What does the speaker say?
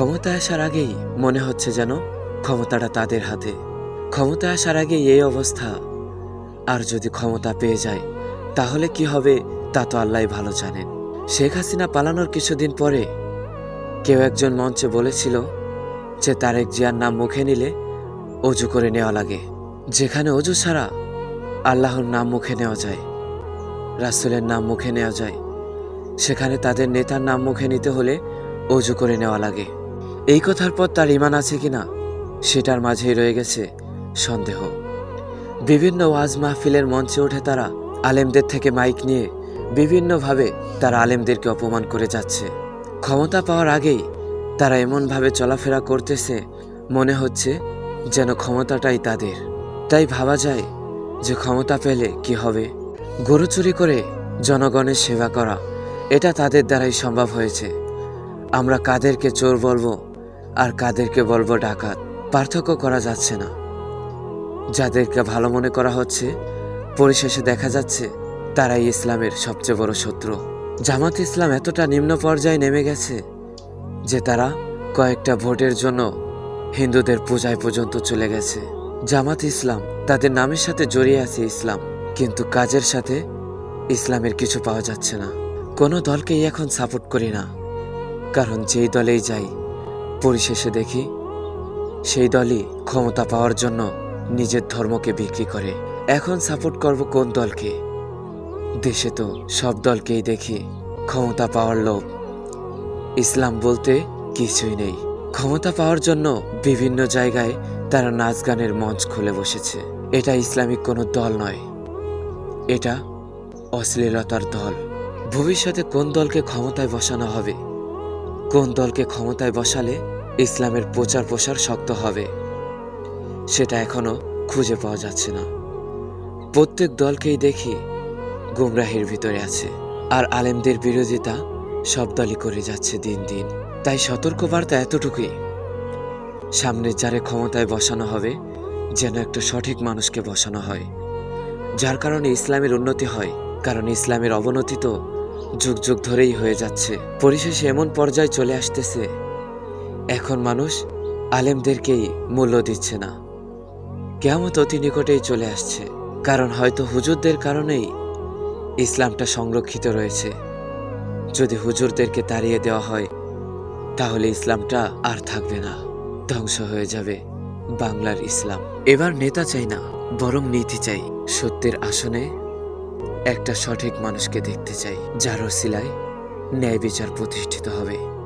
ক্ষমতা আসার আগেই মনে হচ্ছে যেন ক্ষমতাটা তাদের হাতে। ক্ষমতা আসার আগেই এই অবস্থা। আর যদি ক্ষমতা পেয়ে যায়, তাহলে কি হবে তা তো আল্লাহ ভালো জানেন। শেখ হাসিনা পালানোর কিছুদিন পরে কেউ একজন মঞ্চে বলেছিল যে তারেক জিয়ার নাম মুখে নিলে অজু করে নেওয়া লাগে। যেখানে অজু ছাড়া আল্লাহর নাম মুখে নেওয়া যায়, রাসুলের নাম মুখে নেওয়া যায়, সেখানে তাদের নেতার নাম মুখে নিতে হলে অজু করে নেওয়া লাগে। এই কথার পর তার ইমান আছে কিনা সেটার মাঝেই রয়ে গেছে সন্দেহ। বিভিন্ন ওয়াজ মাহফিলের মঞ্চে উঠে তারা আলেমদের থেকে মাইক নিয়ে বিভিন্নভাবে তারা আলেমদেরকে অপমান করে যাচ্ছে। ক্ষমতা পাওয়ার আগেই তারা এমনভাবে চলাফেরা করতেছে, মনে হচ্ছে যেন ক্ষমতাটাই তাদের। তাই ভাবা যায় যে ক্ষমতা পেলে কি হবে। গরু চুরি করে জনগণের সেবা করা, এটা তাদের দ্বারাই সম্ভব হয়েছে। আমরা কাদেরকে চোর বলব আর কাদেরকে বলব ডাকাত, পার্থক্য করা যাচ্ছে না। যাদেরকে ভালো মনে করা হচ্ছে, পরিশেষে দেখা যাচ্ছে তারাই ইসলামের সবচেয়ে বড় শত্রু। জামাত ইসলাম এতটা নিম্ন পর্যায়ে নেমে গেছে যে তারা কয়েকটা ভোটের জন্য হিন্দুদের পূজায় পর্যন্ত চলে গেছে। জামাত ইসলাম তাদের নামের সাথে জড়িয়ে আছে ইসলাম, কিন্তু কাজের সাথে ইসলামের কিছু পাওয়া যাচ্ছে না। কোনো দলকেই এখন সাপোর্ট করি না, কারণ যেই দলেই যাই পরিশেষে দেখি, সেই দলই ক্ষমতা পাওয়ার জন্য নিজের ধর্মকে বিক্রি করে। এখন সাপোর্ট করব কোন দলকে? দেশে তো সব দলকেই দেখি ক্ষমতা পাওয়ার লোভ। ইসলাম বলতে কিছুই নেই। ক্ষমতা পাওয়ার জন্য বিভিন্ন জায়গায় তারা নাচ গানের মঞ্চ খুলে বসেছে। এটা ইসলামিক কোনো দল নয়। এটা অশ্লীলতার দল। ভবিষ্যতে কোন দলকে ক্ষমতায় বসানো হবে? কোন দলকে ক্ষমতায় বসালে ইসলামের প্রচার প্রসার শক্ত হবে? সেটা এখনও খুঁজে পাওয়া যাচ্ছে না। প্রত্যেক দলকেই দেখি গুমরাহের ভিতরে আছে, আর আলেমদের বিরোধিতা সব দলই করে যাচ্ছে দিন দিন। তাই সতর্কবার্তা এতটুকুই। সামনে যারে ক্ষমতায় বসানো হবে, যেন একটা সঠিক মানুষকে বসানো হয়। যার কারণে ইসলামের উন্নতি হয়, কারণ ইসলামের অবনতি তো যুগ যুগ ধরেই হয়ে যাচ্ছে। পরিশেষে এমন পর্যায়ে চলে আসতেছে, এখন মানুষ আলেমদেরকেই মূল্য দিচ্ছে না। কেমত অতি নিকটেই চলে আসছে, কারণ হয়তো হুজুরদের কারণেই ইসলামটা সংরক্ষিত রয়েছে। যদি হুজুরদেরকে তাড়িয়ে দেওয়া হয়, তাহলে ইসলামটা আর থাকবে না, ধ্বংস হয়ে যাবে বাংলার ইসলাম। এবার নেতা চাই না, বরং নীতি চাই। সত্যের আসনে একটা সঠিক মানুষকে দেখতে চাই যার ওসিলায় ন্যায় বিচার প্রতিষ্ঠিত হবে।